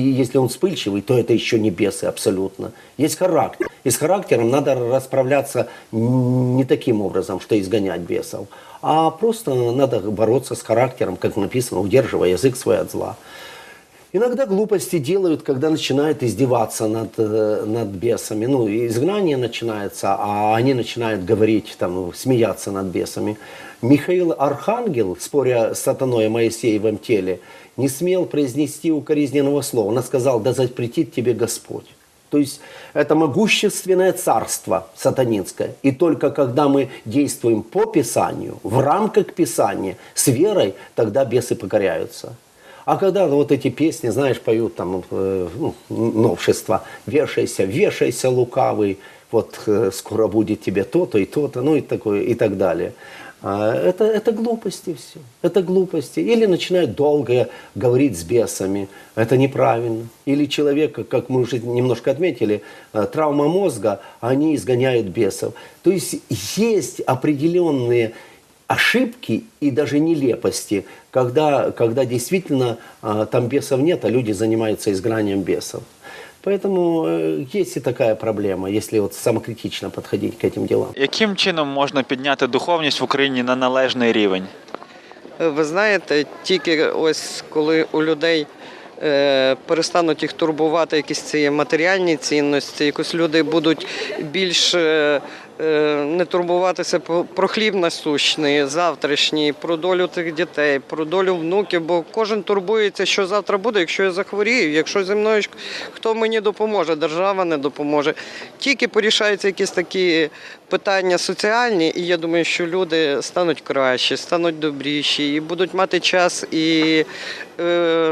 И если он вспыльчивый, то это еще не бесы абсолютно. Есть характер. И с характером надо расправляться не таким образом, что изгонять бесов, а просто надо бороться с характером, как написано, удерживая язык свой от зла. Иногда глупости делают, когда начинают издеваться над, э, над бесами. Ну, изгнание начинается, а они начинают говорить, там, смеяться над бесами. Михаил Архангел, споря с сатаной о Моисеевом теле, не смел произнести укоризненного слова. Он сказал, да запретит тебе Господь. То есть это могущественное царство сатанинское. И только когда мы действуем по Писанию, в рамках Писания, с верой, тогда бесы покоряются. А когда вот эти песни, знаешь, поют там э, ну, новшества, вешайся, вешайся, лукавый, вот э, скоро будет тебе то-то и то-то, ну и такое, и так далее. А это, это глупости все. Это глупости. Или начинают долго говорить с бесами. Это неправильно. Или человек, как мы уже немножко отметили, э, травма мозга, они изгоняют бесов. То есть есть определенные ошибки и даже нелепости, когда, когда действительно а, там бесов нет, а люди занимаются изгнанием бесов. Поэтому э, есть и такая проблема, если от самокритично подходить к этим делам. Яким чином можна підняти духовність в Україні на належний рівень? Ви знаєте, тільки ось коли у людей е, перестануть їх турбувати якісь ці матеріальні цінності, якось люди будуть більш е, е, не турбуватися про- хліб насущний, завтрашній, про долю тих дітей, про долю внуків, бо кожен турбується, що завтра буде, якщо я захворію, якщо зі мною хто мені допоможе, держава не допоможе. Тільки порішаються якісь такі питання соціальні, і я думаю, що люди стануть кращі, стануть добріші, і будуть мати час і е,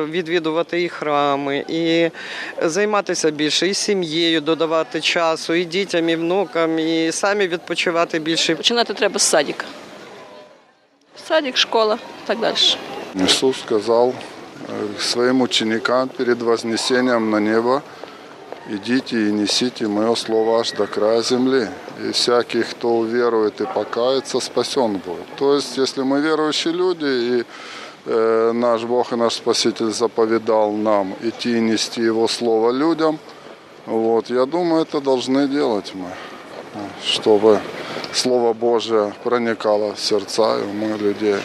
відвідувати і храми, і займатися більше, і сім'єю додавати часу, і дітям, і внукам, і самі відпочивати більше. Починати треба з садика. Садик, школа, так далі. Иисус сказал э, своим ученикам перед вознесением на небо, идите и несите мое слово аж до края земли. И всякий, кто уверует и покается, спасен будет. То есть, если мы верующие люди, и э, наш Бог и наш Спаситель заповедал нам идти и нести Его Слово людям, вот, я думаю, это должны делать мы, э, чтобы Слово Божие проникало в сердца и умы людей.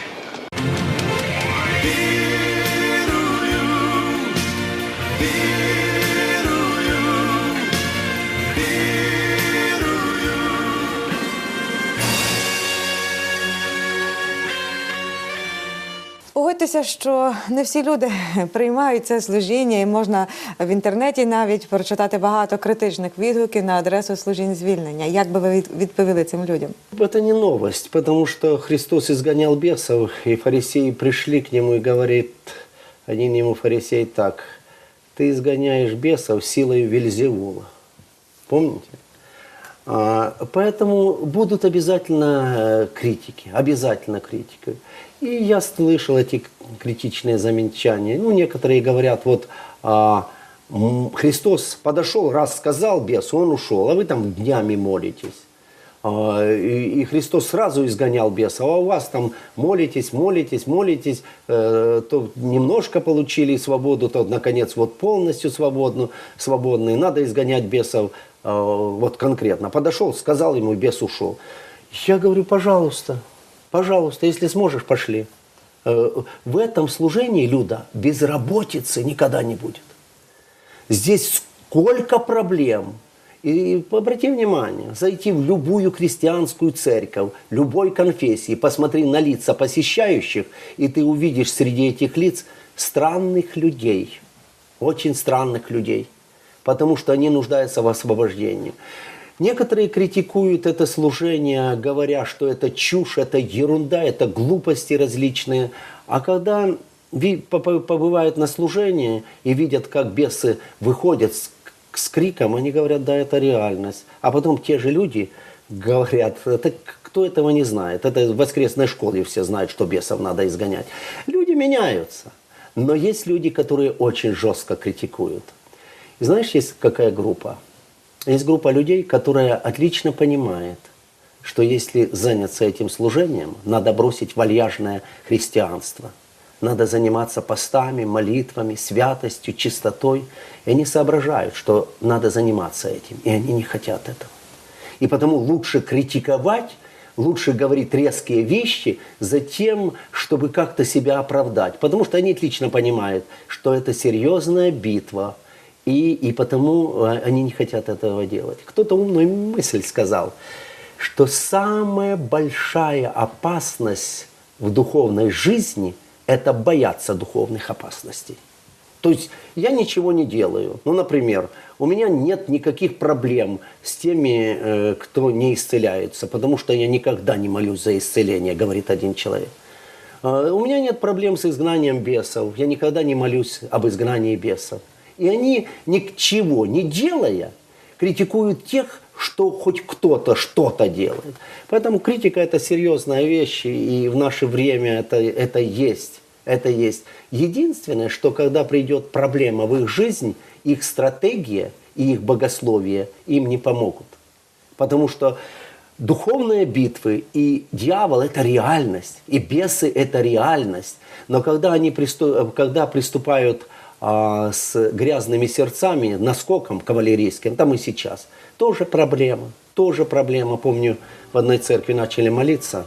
Погодьтеся, що не всі люди приймають це служіння, і можна в інтернеті навіть прочитати багато критичних відгуків на адресу служінь звільнення. Як би ви відповіли цим людям? Это не новость, потому что Христос изгонял бесов, и фарисеи пришли к нему и говорит, один ему фарисей так, ты изгоняешь бесов силой Вельзевула. Помните? А, Поэтому будут обязательно э, критики, обязательно критики. И я слышал эти критичные замечания. Ну, некоторые говорят, вот а, Христос подошел, раз сказал бесу, он ушел, а вы там днями молитесь. А, И Христос сразу изгонял беса, а у вас там молитесь, молитесь, молитесь, э, то немножко получили свободу, то, наконец, вот полностью свободну, свободные. Надо изгонять бесов вот конкретно. Подошел, сказал ему, бес ушел. Я говорю, пожалуйста, пожалуйста, если сможешь, пошли. Э, В этом служении, Люда, безработицы никогда не будет. Здесь сколько проблем. И обрати внимание, зайти в любую христианскую церковь, любой конфессии, посмотри на лица посещающих, и ты увидишь среди этих лиц странных людей, очень странных людей, потому что они нуждаются в освобождении. Некоторые критикуют это служение, говоря, что это чушь, это ерунда, это глупости различные. А когда побывают на служении и видят, как бесы выходят с, криком, они говорят, да, это реальность. А потом те же люди говорят, это кто этого не знает? Это в воскресной школе все знают, что бесов надо изгонять. Люди меняются. Но есть люди, которые очень жестко критикуют. Знаешь, есть какая группа? Есть группа людей, которая отлично понимает, что если заняться этим служением, надо бросить вальяжное христианство. надо заниматься постами, молитвами, святостью, чистотой. И они соображают, что надо заниматься этим, и они не хотят этого. И потому лучше критиковать, лучше говорить резкие вещи за тем, чтобы как-то себя оправдать. Потому что они отлично понимают, что это серьезная битва, и, и потому э, они не хотят этого делать. Кто-то умную мысль сказал, что самая большая опасность в духовной жизни – это бояться духовных опасностей. То есть я ничего не делаю. Ну, например, у меня нет никаких проблем с теми, э, кто не исцеляется, потому что я никогда не молюсь за исцеление, говорит один человек. Э, У меня нет проблем с изгнанием бесов. Я никогда не молюсь об изгнании бесов. И они ни к чего не делая, критикуют тех, что хоть кто-то что-то делает. Поэтому критика это серьезная вещь, и в наше время это, это есть. Это есть. Единственное, что когда придет проблема в их жизнь, их стратегия и их богословие им не помогут. Потому что духовные битвы и дьявол – это реальность, и бесы – это реальность. Но когда они когда приступают а, с грязными сердцами, наскоком кавалерийским, там и сейчас, тоже проблема, тоже проблема. Помню, в одной церкви начали молиться,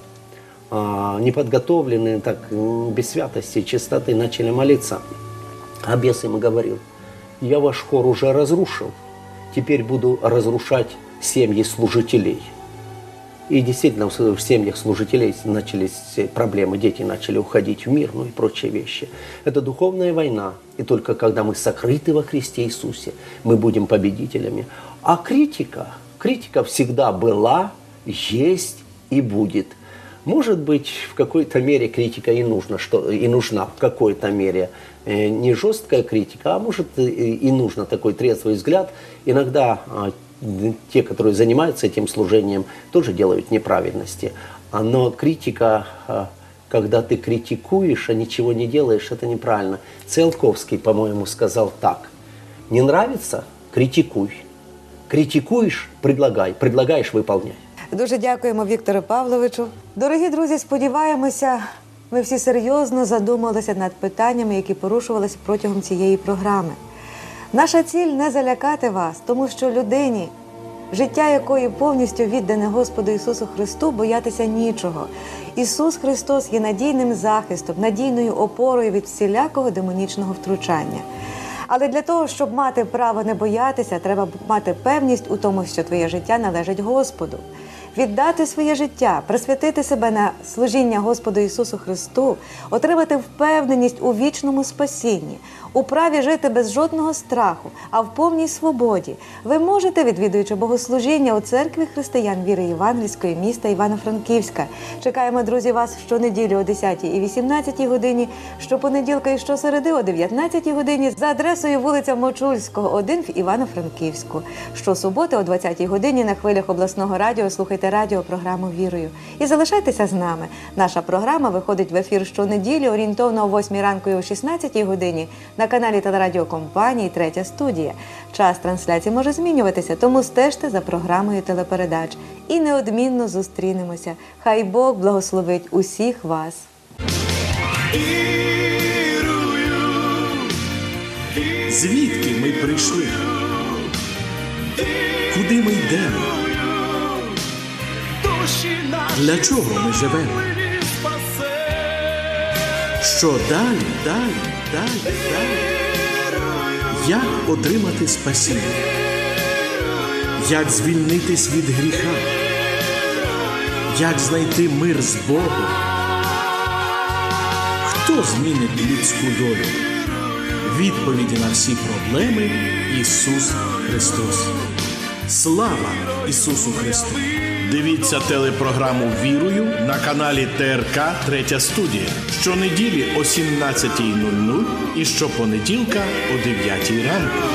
а, неподготовленные, так, без святости, чистоты начали молиться. А бес им говорил, я ваш хор уже разрушил, теперь буду разрушать семьи служителей. И действительно, в семьях служителей начались проблемы, дети начали уходить в мир, ну и прочие вещи. Это духовная война. И только когда мы сокрыты во Христе Иисусе, мы будем победителями. А критика, критика всегда была, есть и будет. Может быть, в какой-то мере критика и, нужна, что, и нужна, в какой-то мере. Э, Не жесткая критика, а может и, и нужно такой трезвый взгляд. Иногда а, те, которые занимаются этим служением, тоже делают неправильности. А, Но критика, а, когда ты критикуешь, а ничего не делаешь, это неправильно. Циолковский, по-моему, сказал так. Не нравится – критикуй. Критикуешь – предлагай. Предлагаешь – выполняй. Дуже дякуємо Віктору Павловичу. Дорогі друзі, сподіваємося, ви всі серйозно задумалися над питаннями, які порушувалися протягом цієї програми. Наша ціль не залякати вас, тому що людині, життя якої повністю віддане Господу Ісусу Христу, боятися нічого. Ісус Христос є надійним захистом, надійною опорою від всілякого демонічного втручання. Але для того, щоб мати право не боятися, треба мати певність у тому, що твоє життя належить Господу. Віддати своє життя, присвятити себе на служіння Господу Ісусу Христу, отримати впевненість у вічному спасінні, у праві жити без жодного страху, а в повній свободі. Ви можете, відвідуючи богослужіння у церкві християн віри Євангельської міста Івано-Франківська. Чекаємо, друзі, вас щонеділі о 10 і 18 годині, щопонеділка і щосереди о 19 годині за адресою вулиця Мочульського, 1 в Івано-Франківську. Щосуботи о 20 годині на хвилях обласного радіо слухайте радіопрограму Вірою. І залишайтеся з нами. Наша програма виходить в ефір щонеділі орієнтовно о 8 ранку і о 16 годині на каналі телерадіокомпанії Третя студія. Час трансляції може змінюватися, тому стежте за програмою телепередач і неодмінно зустрінемося. Хай Бог благословить усіх вас. Звідки ми прийшли? Куди ми йдемо? Для чого ми живемо? Що далі, далі, далі, далі? Як отримати спасіння? Як звільнитись від гріха? Як знайти мир з Богом? Хто змінить людську долю? Відповіді на всі проблеми Ісус Христос. Слава Ісусу Христу! Дивіться телепрограму Вірую на каналі ТРК Третя студія щонеділі о 17.00 і щопонеділка о 9 ранку.